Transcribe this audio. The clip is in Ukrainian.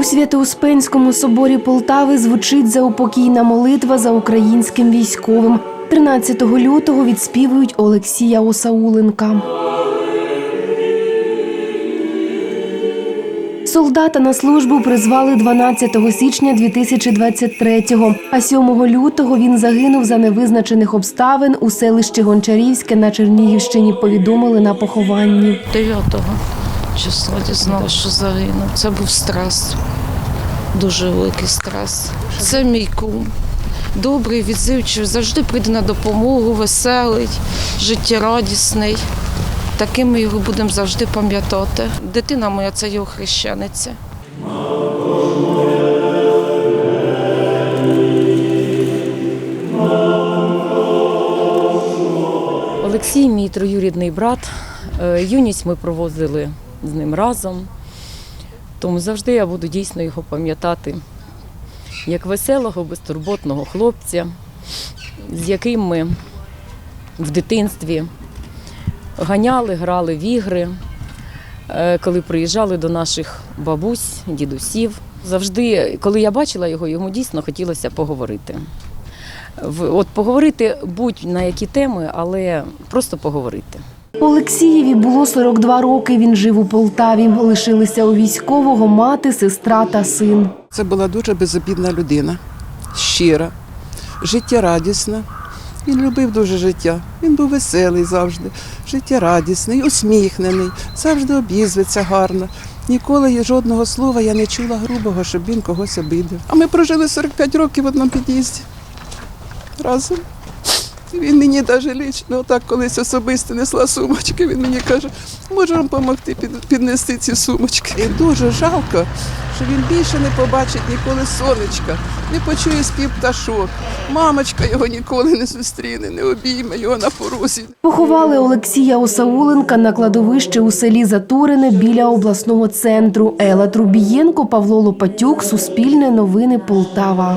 У Свято-Успенському соборі Полтави звучить заупокійна молитва за українським військовим. 13 лютого відспівують Олексія Осауленка. Солдата на службу призвали 12 січня 2023-го, а 7 лютого він загинув за невизначених обставин у селищі Гончарівське на Чернігівщині. Повідомили на похованні. 9 числа дізналася, що загинув. Це був стрес, дуже великий стрес. Це мій кум. Добрий, відзивчивий, завжди прийде на допомогу, веселий, життєрадісний. Таким ми його будемо завжди пам'ятати. Дитина моя це його хрещениця. Олексій, мій троюрідний брат. Е, Юність ми проводили з ним разом. Тому завжди я буду дійсно його пам'ятати як веселого, безтурботного хлопця, з яким ми в дитинстві ганяли, грали в ігри, Е, коли приїжджали до наших бабусь, дідусів. Завжди, коли я бачила його, йому дійсно хотілося поговорити. От поговорити будь-на які теми, але просто поговорити. Олексієві було 42 роки. Він жив у Полтаві. Лишилися у військового мати, сестра та син. Це була дуже безобідна людина, щира, життєрадісна. Він любив дуже життя. Він був веселий завжди, життєрадісний, усміхнений, завжди обізвиться гарно. Ніколи жодного слова я не чула грубого, щоб він когось обидив. А ми прожили 45 років в одному під'їзді разом. Він мені навіть лічно, отак колись особисто несла сумочки. Він мені каже, може вам допомогти під, піднести ці сумочки. І дуже жалко, що він більше не побачить ніколи сонечка, не почує спів пташок. Мамочка його ніколи не зустріне, не обійме його на порозі. Поховали Олексія Осауленка на кладовище у селі Затурине біля обласного центру. Ела Трубієнко, Павло Лопатюк, Суспільне новини Полтава.